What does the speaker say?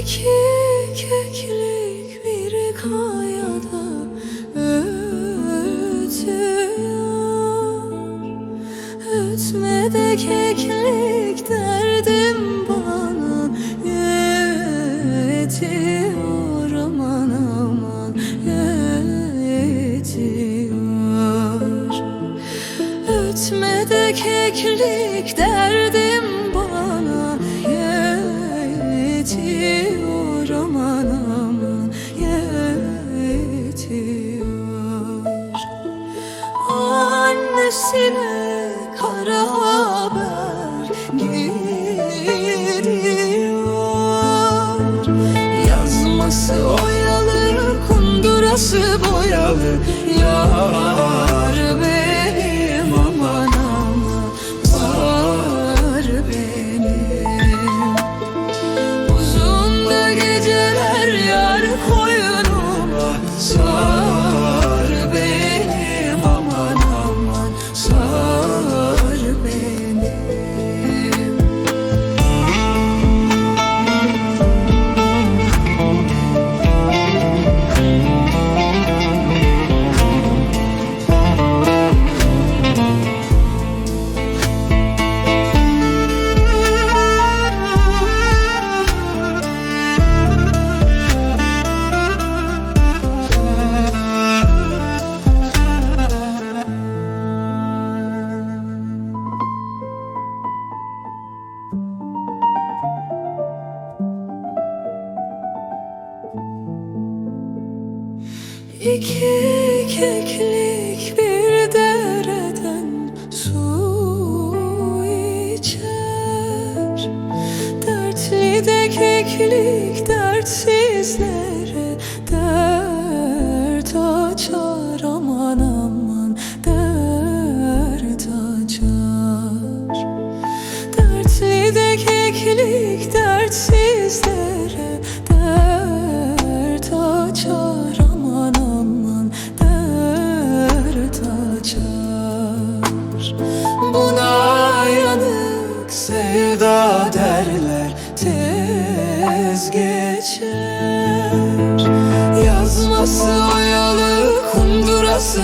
İki keklik bir kayada ötüyor. Ötme de keklik derdim bana yetiyor. Aman aman yetiyor. Ötme de keklik derdim yetiyor aman yetiyor. Annesine kara gidiyor Yazması oyalı, kundurası boyalı. Yar benim İki keklik bir dereden su içer. Dertli de keklik dertsizlere dert açar. Aman aman dert açar. Dertli de keklik dertsizlere sevda derler tez geçer. Yazması oyalı kundurası